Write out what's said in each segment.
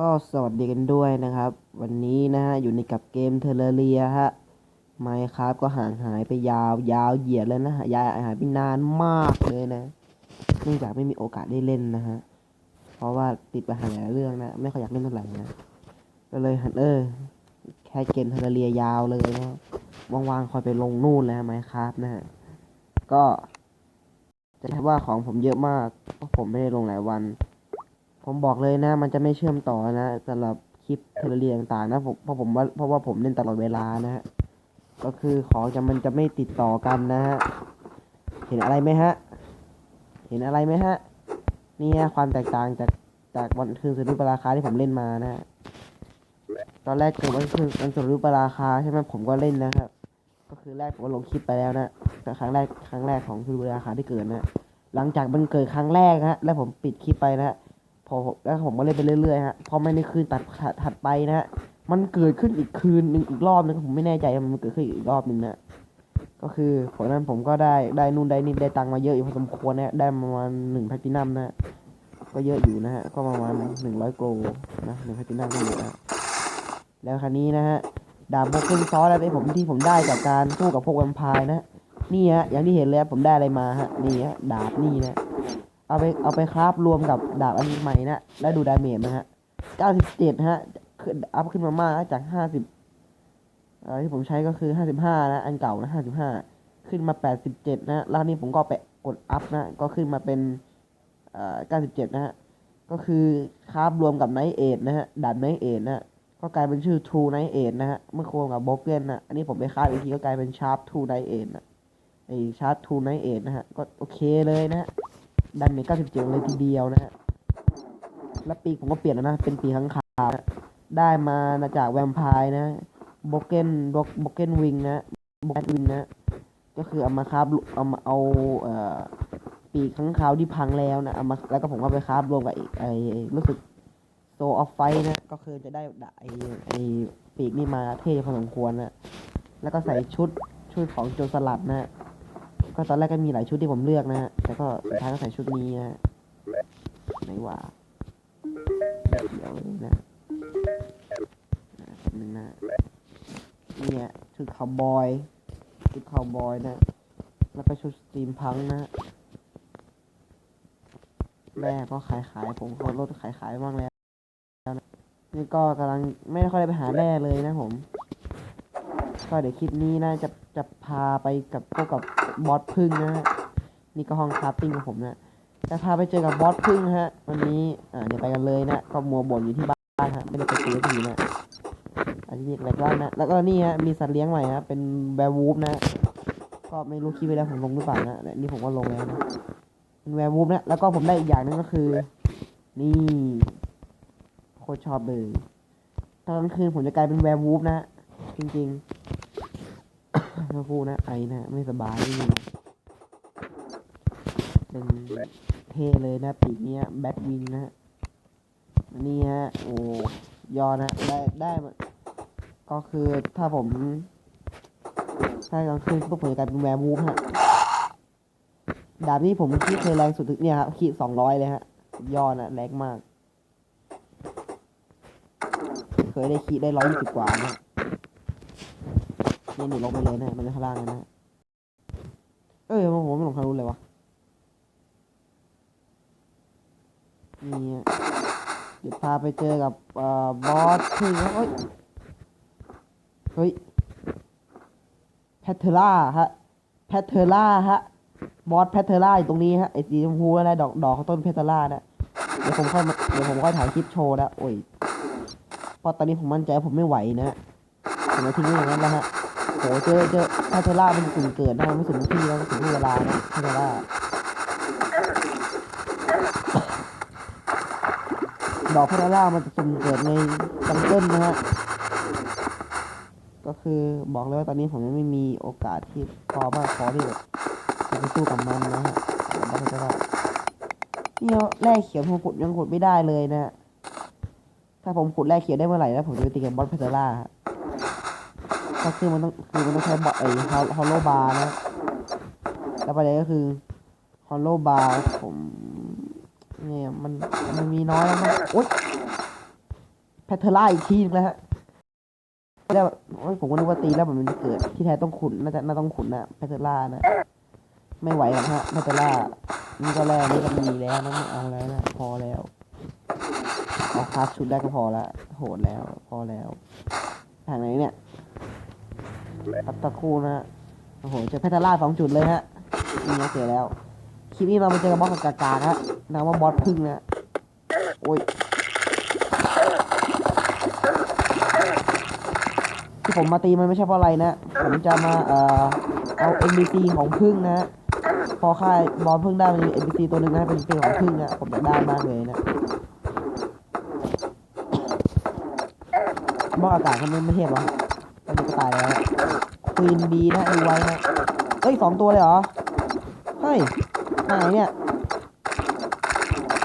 ก็สวัสดีกันด้วยนะครับ วันนี้นะฮะอยู่ในกับเกมเทเลเรียฮะไมครับก็ห่างหายไปยาวยาวเหยียดเลยนะฮะยายหายไปนานมากเลยนะเนื่องจากไม่มีโอกาสได้เล่นนะฮะเพราะว่าติดปัญหาหลายเรื่องนะไม่ค่อยอยากเล่นเท่าไหร่นะก็เลยหันเออแค่เกมเทเลเรียยาวเลยนะว่างๆคอยไปลงนู่นแล้วไมครับนะฮะก็จะใช้ว่าของผมเยอะมากเพราะผมไม่ได้ลงหลายวัน ผมบอกเลยนะ มันจะไม่เชื่อมต่อนะสำหรับคลิปเทเลเรียต่างๆนะผมเพราะผมว่าเพราะว่าผมเล่นตลอดเวลานะฮะก็คือของจะมันจะไม่ติดต่อกันนะฮะเห็นอะไรไหมฮะ เห็นอะไรไหมฮะนี่ฮะความแตกต่างจากจากวันคืนสุดรุ่ปราคาที่ผมเล่นมานะฮะตอนแรกเกิดวันคืนวันสุดรุ่ปราคาใช่ไหมผมก็เล่นนะครับ ก็คือแรกผมก็ลงคลิปไปแล้วนะแต่ครั้งแรกครั้งแรกของสุดรุ่ปราคาที่เกิดนะหลังจากมันเกิดครั้งแรกฮะ แล้วผมปิดคลิปไปนะฮะ พอแล้วผมก็เล่นไปเรื่อยๆฮะพอไม่ในคืนตัดถัดไปนะฮะมันเกิดขึ้นอีกคืนหนึ่งอีกรอบนึงผมไม่แน่ใจมันเกิดขึ้นอีกรอบนึงนะก็คือผลนั้นผมก็ได้ได้นู่นได้นี่ได้ตังค์มาเยอะอยู่พอสมควรนะได้ประมาณหนึ่งแพตินัมนะฮะก็เยอะอยู่นะฮะก็ประมาณหนึ่งร้อยโกลนะหนึ่งแพตินัมก็เยอะนะแล้วคราวนี้นะฮะดาบโบเกนซอสอะไรผมที่ผมได้จากการสู้กับพวกแวมไพร์นะนี่ฮะอย่างที่เห็นเลยผมได้อะไรมาฮะนี่ฮะดาบนี่นะ เอาไปเอาไปคราฟรวมกับดาบอันใหม่นะแล้วดูดาเมจนะฮะ97ฮะขึ้นอัพขึ้นมามากจาก50อ่อที่ผมใช้ก็คือ55นะอันเก่านะ55ขึ้นมา87นะแล้วนี่ผมก็ไปกดอัพนะ ก็ขึ้นมาเป็นเอ่อ97นะฮะก็คือคราฟรวมกับไนท์เอทนะฮะดาบไนท์เอทนะก็กลายเป็นชื่อ True Night a นะฮะ เมื่อควบกับโบเกนนะ อันนี้ผมไปคราฟอีกทีก็กลายเป็น Sharp True Night a นะไอ Sharp True Night a นะฮะ ก็โอเคเลยนะฮะ ดันเมจ97เลยทีเดียวนะฮะ แล้วปีกผมก็เปลี่ยนแล้วนะ เป็นปีกข้างขาวนะได้มาจากแวมไพร์นะโบเกนโบเกนวิงนะโบเกนวิงนะ ก็คือเอามาคราบเอามาเอาเอ่อปีกข้างขาวที่พังแล้วนะเอามาแล้วก็ผมก็ไปคราบรวมกับอีกไอ้รู้สึกโซออฟไฟนะ ก็คือจะได้ไอ้ไอ้ปีกนี่มาเท่พอสมควรนะ แล้วก็ใส่ชุดชุดของโจรสลัดนะ ก็ตอนแรกก็มีหลายชุดที่ผมเลือกนะฮะแต่ก็สุดท้ายก็ใส่ชุดนี้นะฮะไหนว่าเดี๋ยวนะนึงนะเนี่ยชุดคาวบอยชุดคาวบอยนะ แล้วก็ชุดสตรีมพังนะแม่ก็ขายขายผมก็ลดขายขายบ้างแล้วนี่ก็กำลังไม่ค่อยได้ไปหาแร่เลยนะผม ก็เดี๋ยวคลิปนี้นะจะจะพาไปกับพวกกับบอสพึ่งนะฮะนี่ก็ห้องคราฟติ้งของผมนะจะพาไปเจอกับบอสพึ่งฮะ วันนี้อ่าเดี๋ยวไปกันเลยนะ ก็มัวบ่นอยู่ที่บ้านฮะไม่ได้ไปเจอทีนะอันนี้อะไรก็นะแล้วก็นี่ฮะมีสัตว์เลี้ยงใหม่ฮะเป็นแวร์วูฟนะ ก็ไม่รู้คลิปไปแล้วผมลงหรือเปล่านะนี่ผมก็ลงแล้วนะเป็นแวร์วูฟนะแล้วก็ผมได้อีกอย่างหนึงก็คือ นี่โคตรชอบเลยตอนกลางคืนผมจะกลายเป็นแวร์วูฟนะจริงๆ มาพูดนะไอนะไม่สบายนี่เป็นเท่เลยนะปีกเนี้ยแบทวิงนะฮะนี่ฮะโอ้ยอนะได้ได้ก็คือถ้าผมถ้ากลางคืนพวกผมจะกลายเป็นแวร์วูฟฮะดาบนี้ผมคิดเคยแรงสุดถึงเนี่ยครับคิดสองร้อยเลยฮะยอนะแรงมาก เคยได้คิดได้ร้อยยี่สิบกว่านะ นี่หนูลงไปเลยนะมันจะข้างล่างเลยนะเอ้ยผมไม่หลงทางรู้เลยวะนี่เดี๋ยวพาไปเจอกับอบอสพึ่เฮ้ยเฮ้ยแพทเทอร่าฮะแพทเทอร่าฮะบอสแพทเทอร่าอยู่ตรงนี้ฮะไอ้สีชมพูนะดอกดอกของต้นแพทเทอร่านะเดี๋ยวผมค่อยเดี๋ยวผมค่อยถ่ายคลิปโชว์แล้วโอ้ยเพราะตอนนี้ผมมั่นใจว่าผมไม่ไหวนะฮะผมจะทิ้งไว้อย่างนั้นแล้วฮะ หเจอเจอถ้าเทล่าเป็นกลุ่มเกิดนะไม่ถึงที่แล้วไม่ถึงเวลานะถ้าเทล่าดอกพาราล่ามันจะสุ่มเกิดในจังเกิลนะฮะ ก็คือบอกเลยว่าตอนนี้ผมยังไม่มีโอกาสที่พอมากพอที่จะไปสู้กับมันนะฮะดอกพาราล่านี่ยแร่เขียวผมขุดยังขุดไม่ได้เลยนะฮะถ้าผมขุดแร่เขียวได้เมื่อไหร่แล้วผมจะไปตีกับบอสพาราล่าฮะ ก็คือมันต้องคือมันต้องใช้บอไอ้ฮอลโลบาร์นะแล้วประเด็นก็คือฮอลโลบาร์ผมเนี่ยมันมันมีน้อยแล้วมันโอ๊ยแพทเทอร่าอีกทีนึงแล้วฮะแล้วผมก็นึกว่าตีแล้วมันเกิด ที่แท้ต้องขุนน่าจะน่าต้องขุนนะแพทเทอร่านะไม่ไหวหรอกฮะแพทเทอร่านี่ก็แร่นี่ก็มีแล้วนะไม่เอาแล้วนะพอแล้วเอาคราฟชุดได้ก็พอละโหดแล้ว พอแล้วทางไหนเนี่ย ตับตะคู่นะฮะ โอ้โห เจอแพทเทอร่าสองจุดเลยฮะนี่นะเจอแล้ว คลิปนี้เรามาเจอกับบอสกากาฮะนามว่าบอสพึ่งนะโอ้ย ที่ผมมาตีมันไม่ใช่เพราะอะไรนะ ผมจะมาเอ่อเอา NPC ของพึ่งนะพอค่ายบอสพึ่งได้มันมี NPC ตัวหนึ่งนะเป็นเป็นของพึ่งนะผมอยากได้มากเลยนะบอสอากาศเขาไม่ไม่เทียบหรอ อนนี้ก็ตายแล้วควีนบีนะดูไว้นะเอ้ยสองตัวเลยเหรอ เฮ้ยไหนเนี่ย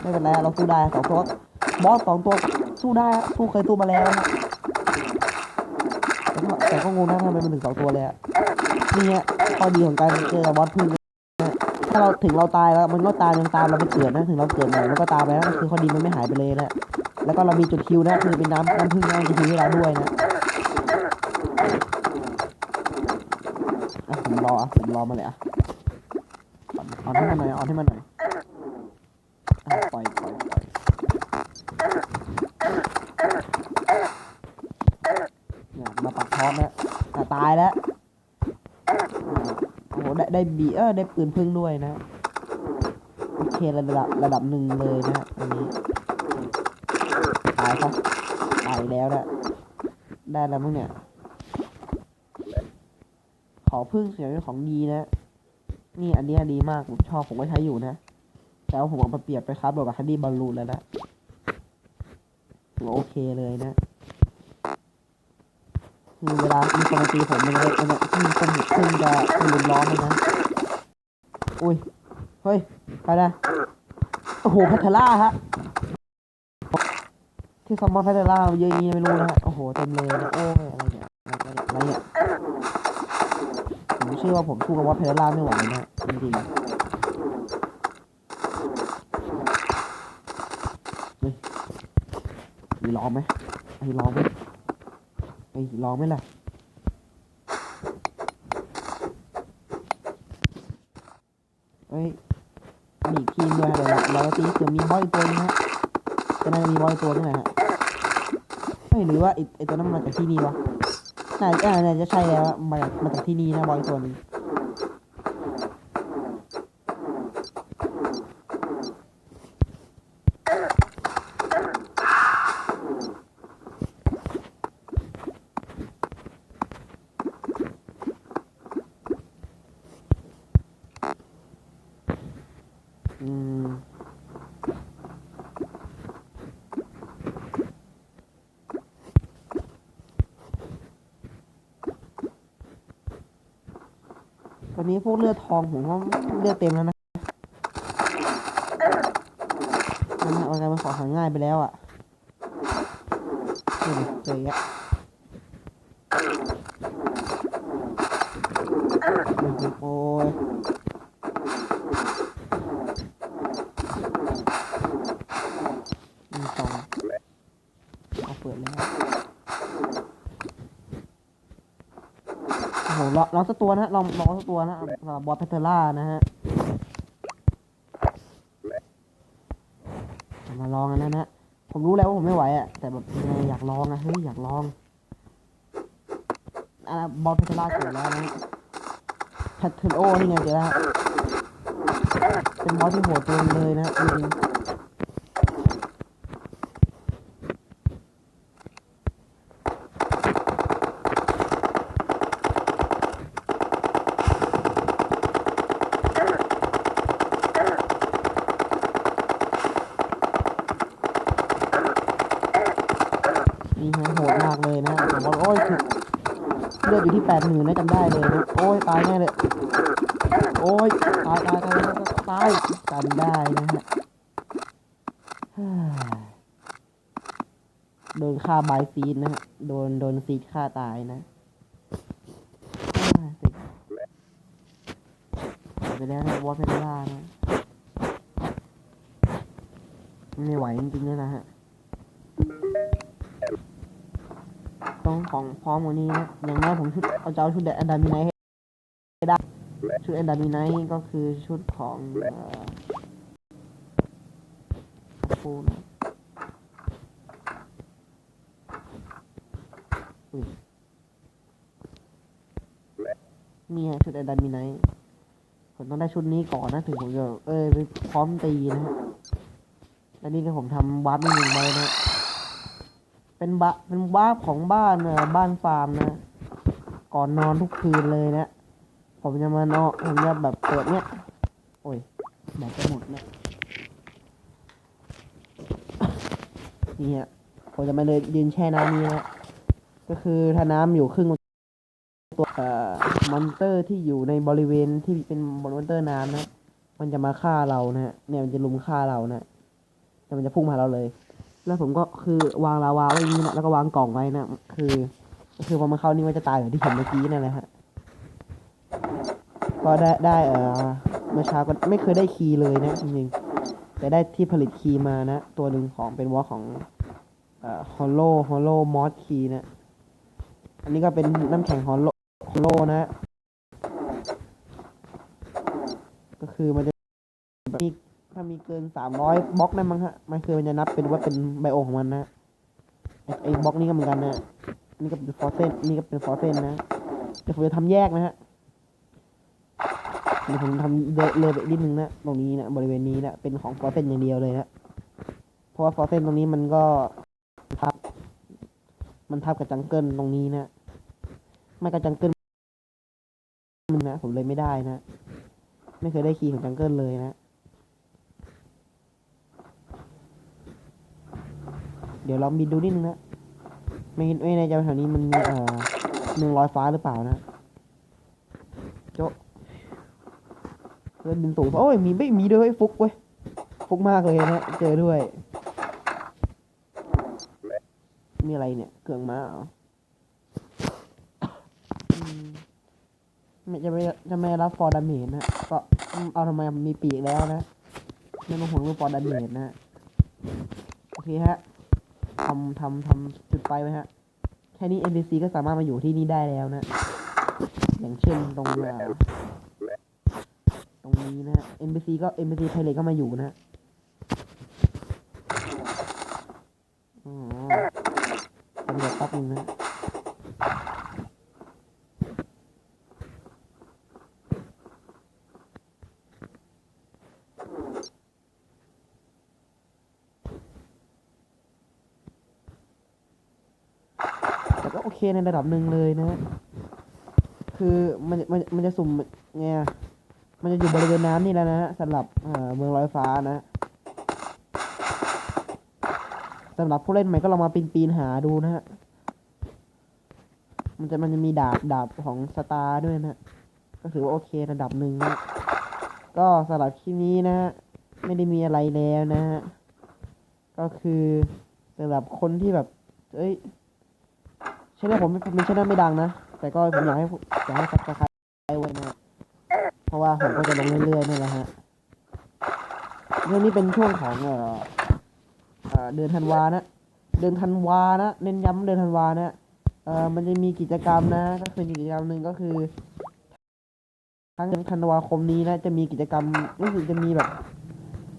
ไม่เป็นไรเราสู้ได้สองตัวบอสสองตัวสู้ได้สู้เคยสู้มาแล้วนะแต่ก็งงนะทำไมมันถึงสองตัวเลยอะนี่ฮะข้อดีของการเจอบอสพึ่งนะถ้าเราถึงเราตายแล้วมันก็ตามยังตามเราไปเกิดนะถึงเราเกิดใหม่มันก็ตามไปแล้วคือข้อดีมันไม่หายไปเลยนะแล้วก็เรามีจุดคิวนะคือเป็นน้ำน้ำพึ่งน้ำจุดคิวให้เราด้วยนะ อะผมรออะผมรอมาเลยอะเอ่อนให้มันหน่อยเอ่อนให้มันหน่อยอะปล่อยปล่อยปล่อยเนี่ยมาปักท็อตนะอะตายแล้วโอ้โหได้ได้บีเออได้ปืนพึ่งด้วยนะโอเคระดับระดับหนึ่งเลยนะอันนี้ตายครับตายแล้วนะได้แล้วมั้งเนี่ย ขอพึ่งเสียงเป็นของดีนะ นี่อันเนี้ยดีมากผมชอบผมก็ใช้อยู่นะ แต่ว่าผมเอามาเปรียบไปครับกับฮันดี้บอลลูนแล้วนะโอเคเลยนะคือเวลามีคนมาตีผมมันจะมันจะขึ้นขึ้นขึ้นจะขึ้นร้อนเลยนะ อุ้ย เฮ้ย ไปนะโอ้โหพัทล่าฮะ ที่ซัมมอนพัทล่าเยอะนี้ไม่รู้นะฮะ โอ้โห เต็มเลยนะ โอ้ยอะไรเนี่ยอะไรเนี่ย เชื่อว่าผมสู้กับว่าเพัทล่าไม่ไหวนะจริงๆเฮ้ยมีลองไหมมีลองไหมไอ้ลองไหมล่ะเอ้ยมีอีกทีมด้วยเดี๋ยวเราเราตีเผื่อมีบอยตัวนึงฮะก็น่าจะมีบอยตัวนึงแหละฮะเฮ้ยหรือว่าไอ้ไอ้ตัวนั้นมันมาจากที่นี่วะ น่าจะน่าจะใช่แล้วมาจากมาจากที่นี่นะบอยตัวนึงอืม อนนี้พวกเลือดทองผมก็เลือดเต็มแล้วนะมันเอาอะไรมันขอหาง่ายไปแล้วอะนี่ดิเจออีกแล้วโอ้ย มีสองเอาเปิดแล้วโอ้โห ลองลองสักตัวนะลองลองสักตัวนะสำหรับบอสแพทเทอร่านะฮะมาลองกันนะนะผมรู้แล้วว่าผมไม่ไหวอะแต่แบบอยากลองอะเฮ้ยอยากลองอะบอสแพทเทอร่าเกิดแล้วนะแพทเทอร์โอนี่ไงเจอแล้วฮะเป็นบอสที่โหดตัวนึงเลยนะจริงๆ นี่ฮะโหดมากเลยนะผมบอกโอ้ยคือเลื อยู่ที่แปดหมื่นนะจำได้เลยนะโอ้ยตายแน่เลย โอ้ยตายตายตายตายตายจำได้นะฮะเฮ้ยโดนฆ่าบายซีดนะฮะโดนโดนซีดฆ่าตายนะเฮ้ยไปแล้วนะวอตเพนล่านะไม่ไหวจริงๆเลยนะฮะ ต้องของพร้อมกว่านี้นะอย่างน้อยผมชุดเอาเจะเอาชุดแอนดามิไนท์ให้ได้ ชุดแอนดามิไนท์ก็คือชุดของฟูนะนี่ฮะชุดแอนดามิไนท์ผมต้องได้ชุดนี้ก่อนนะถึงผมจะเออไปพร้อมตีนะฮะและนี่ก็ผมทำวาร์ปอีกหนึ่งใบนะ เป็นบะเป็นวาของบ้านเออบ้านฟาร์มนะ ก่อนนอนทุกคืนเลยนะ ผมจะมานอนผมจะแบบเปิดเนี้ย โอ้ยแบตจะหมดเนี่ยนี่ฮะผมจะมาเลยยืนแช่น้ำนี้นะ ก็คือถ้าน้ำอยู่ครึ่งตัวเอ่อมอนเตอร์ที่อยู่ในบริเวณที่เป็นมอนเตอร์น้ำนะ มันจะมาฆ่าเรานะเนี่ยมันจะลุมฆ่าเรานะแต่มันจะพุ่งมาเราเลย แล้วผมก็คือวางลาวาไว้อย่างนี้นะแล้วก็วางกล่องไว้นะ คือ คือพอมันเข้านี่มันจะตายแบบที่เห็นเมื่อกี้นั่นแหละฮะ ก็ได้ได้เออเมื่อเช้าก็ไม่เคยได้คีย์เลยนะจริงๆแต่ได้ที่ผลิตคีย์มานะ ตัวหนึ่งของเป็นวอลของเอ่อฮอลโลฮอลโลมอสคีย์นะ อันนี้ก็เป็นน้ำแข็งฮอลโลฮอลโลนะ ก็คือมันจะ ถ้ามีเกินสามร้อยบล็อกได้มั้งฮะ มันคือมันจะนับเป็นว่าเป็นไบโอของมันนะไอ้ไอ้บล็อกนี้ก็เหมือนกันนะนี่ก็เป็นฟอร์เซนนี่ก็เป็นฟอร์เซนนะเดี๋ยวผมจะทำแยกนะฮะเดี๋ยวผมทำเลยไปนิดนึงนะ ตรงนี้นะ บริเวณนี้นะ เป็นของฟอร์เซนอย่างเดียวเลยนะ เพราะว่าฟอร์เซนตรงนี้มันก็ทับ มันทับกับจังเกิลตรงนี้นะ ไม่กับจังเกิลมันนะ ผมเลยไม่ได้นะ ไม่เคยได้คีย์ของจังเกิลเลยนะ ดี๋ยวลองบินดูนิดนึงนะ ไม่ไม่ในใจว่าแถวนี้มันมีเอ่อเมืองลอยฟ้าหรือเปล่านะโจะเพื่อนบินสูงโอ้ยมีไม่มีด้วยฟุกเว้ยฟุกมากเลยนะเจอด้วย มีอะไรเนี่ยเกืองม้าเหรอจะไม่จะไม่รับฟอร์ดาเมจนะก็เอาทำไมมีปีกแล้วนะไม่ต้องห่วงเรื่องฟอร์ดาเมจนะโอเคฮะ ทำทำทำจุดไฟไว้ฮะ แค่นี้ NPC ก็สามารถมาอยู่ที่นี่ได้แล้วนะ อย่างเช่นตรงเอ่อตรงนี้นะฮะ NPC ก็ NPC ไทยเลยก็มาอยู่นะฮะอ๋อตำรวจแป๊บนึงนะฮะแต่ก็ โอเคในระดับหนึ่งเลยนะฮะคือมันมันมันจะสุ่มไงมันจะอยู่บริเวณน้ำนี่แล้วนะฮะสำหรับเอ่อเมืองลอยฟ้านะสำหรับผู้เล่นใหม่ก็ลองมาปีนปีนหาดูนะฮะ มันจะมันจะมีดาบดาบของสตาร์ด้วยนะ ก็ถือว่าโอเคระดับหนึ่งนะก็สำหรับคลิปนี้นะฮะไม่ได้มีอะไรแล้วนะฮะ ก็คือสำหรับคนที่แบบ เอ้ย ช่องผมผมเป็นช่องไม่ดังนะ แต่ก็ผมอยากให้อยากให้ซับสไครต์ไว้นะ เพราะว่าผมก็จะลงเรื่อยๆนี่แหละฮะเรื่องนี้เป็นช่วงของเอ่อเดือนธันวานะ เดือนธันวานะ เน้นย้ำเดือนธันวานะ เอ่อ มันจะมีกิจกรรมนะ ก็คือกิจกรรมหนึ่งก็คือทั้งเดือนธันวาคมนี้นะ จะมีกิจกรรมรู้สึกจะมีแบบ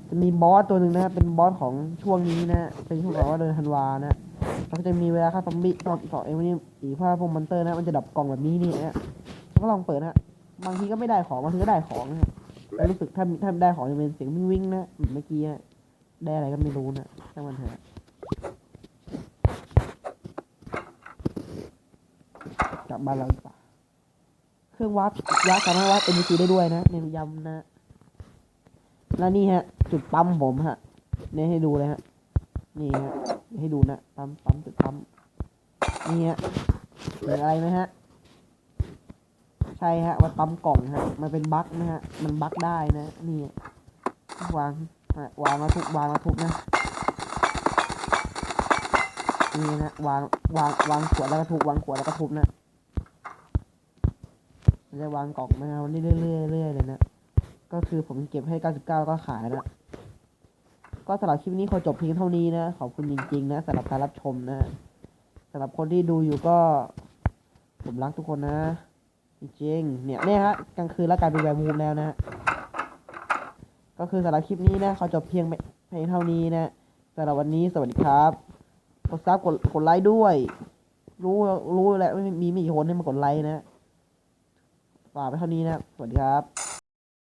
จะมีบอสตัวหนึ่งนะ เป็นบอสของช่วงนี้นะ เป็นช่วงของว่าเดือนธันวานะ แล้วก็จะมีเวลาค่าซอมบี้ตอนสองเอ็มนี่อีกภาพวกมอนเตอร์นะมันจะดับกล่องแบบนี้นี่นะก็ลองเปิดนะบางทีก็ไม่ได้ของบางทีก็ได้ของนะฮะแล้วรู้สึกถ้าถ้าได้ของจะเป็นเสียงวิ่งวิ่งๆนะเมื่อกี้อะได้อะไรก็ไม่รู้นะช่างมันเถอะกลับบ้านเราดีกว่าเครื่องวาร์ปวาร์ปสามารถวาร์ป NPC ได้ด้วยนะเน้นย้ำนะ แล้วนี่ฮะ จุดปั๊มผมฮะเนี่ยให้ดูเลยฮะ นี่ฮะ ให้ดูนะปั๊มปั๊มจุดปั๊มนี่ฮะเห็นอะไรไหมฮะ ใช่ฮะมันปั๊มกล่องฮะ มันเป็นบั๊กนะฮะ มันบั๊กได้นะนี่วางวางมาทุกวางมาทุกนะนี่นะวางวางวางขวดแล้วก็ทุบวางขวดแล้วก็ทุบนะจะวางกล่องมาเรื่อยๆเรื่อยๆเรื่อยๆเลยนะก็คือผมเก็บให้ 99 ก็ขายนะ ก็สำหรับคลิปนี้ขอจบเพียงเท่านี้นะ ขอบคุณจริง ๆ นะสำหรับการรับชมนะสำหรับคนที่ดูอยู่ก็ ผมรักทุกคนนะ จริงๆเนี่ยเนี่ยฮะกลางคืนแล้วกลายเป็นแวร์มูฟแล้วนะก็คือสำหรับคลิปนี้นะเขาจบเพียงเพียงเท่านี้นะสำหรับวันนี้สวัสดีครับกดซับกดกดไลค์ด้วย รู้รู้และว่ามีมีมีกี่คนที่มากดไลค์นะฝากไปเท่านี้นะ สวัสดีครับ